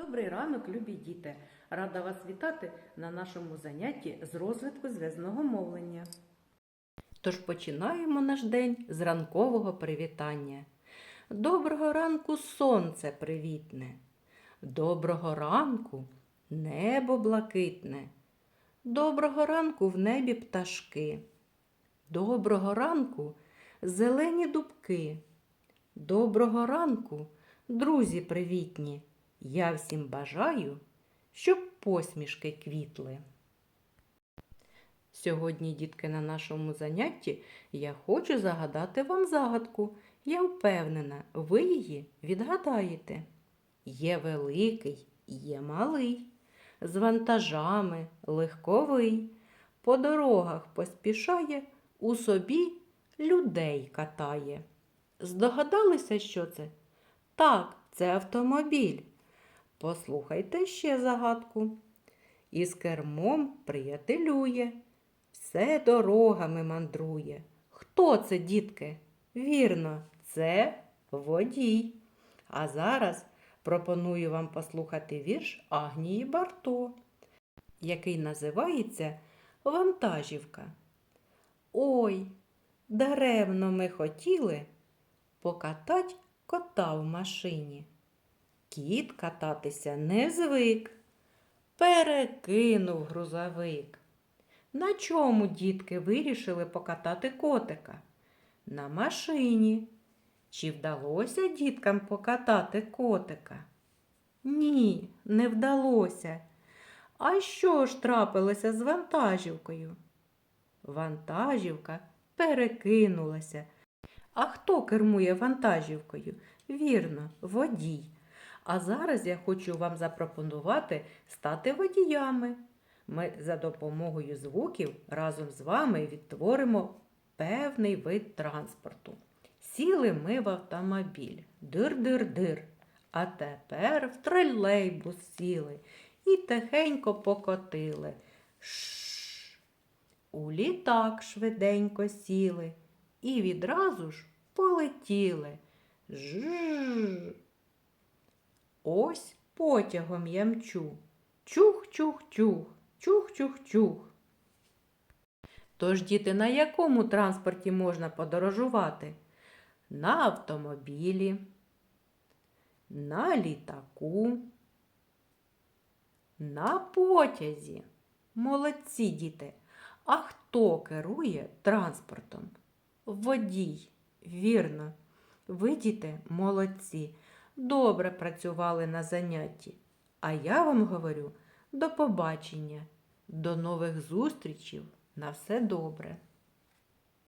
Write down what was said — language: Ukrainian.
Добрий ранок, любі діти! Рада вас вітати на нашому занятті з розвитку зв'язного мовлення. Тож починаємо наш день з ранкового привітання. Доброго ранку, сонце привітне. Доброго ранку, небо блакитне. Доброго ранку в небі пташки. Доброго ранку, зелені дубки. Доброго ранку, друзі привітні. Я всім бажаю, щоб посмішки квітли. Сьогодні, дітки, на нашому занятті я хочу загадати вам загадку. Я впевнена, ви її відгадаєте. Є великий, є малий, з вантажами легковий, по дорогах поспішає, у собі людей катає. Здогадалися, що це? Так, це автомобіль. Послухайте ще загадку. Із кермом приятелює, все дорогами мандрує. Хто це, дітки? Вірно, це водій. А зараз пропоную вам послухати вірш Агнії Барто, який називається Вантажівка. Ой, даремно ми хотіли покатать кота в машині. Кіт кататися не звик, перекинув грузовик. На чому дітки вирішили покатати котика? На машині. Чи вдалося діткам покатати котика? Ні, не вдалося. А що ж трапилося з вантажівкою? Вантажівка перекинулася. А хто кермує вантажівкою? Вірно, водій. А зараз я хочу вам запропонувати стати водіями. Ми за допомогою звуків разом з вами відтворимо певний вид транспорту. Сіли ми в автомобіль. Дир-дир-дир. А тепер в тролейбус сіли і тихенько покотили. Шш. У літак швиденько сіли і відразу ж полетіли. Жж. Ось потягом я мчу. Чух-чух-чух, чух-чух-чух. Тож, діти, на якому транспорті можна подорожувати? На автомобілі, на літаку, на потязі. Молодці діти. А хто керує транспортом? Водій. Вірно. Ви, діти, молодці добре працювали на занятті. А я вам говорю до побачення, до нових зустрічів На все добре.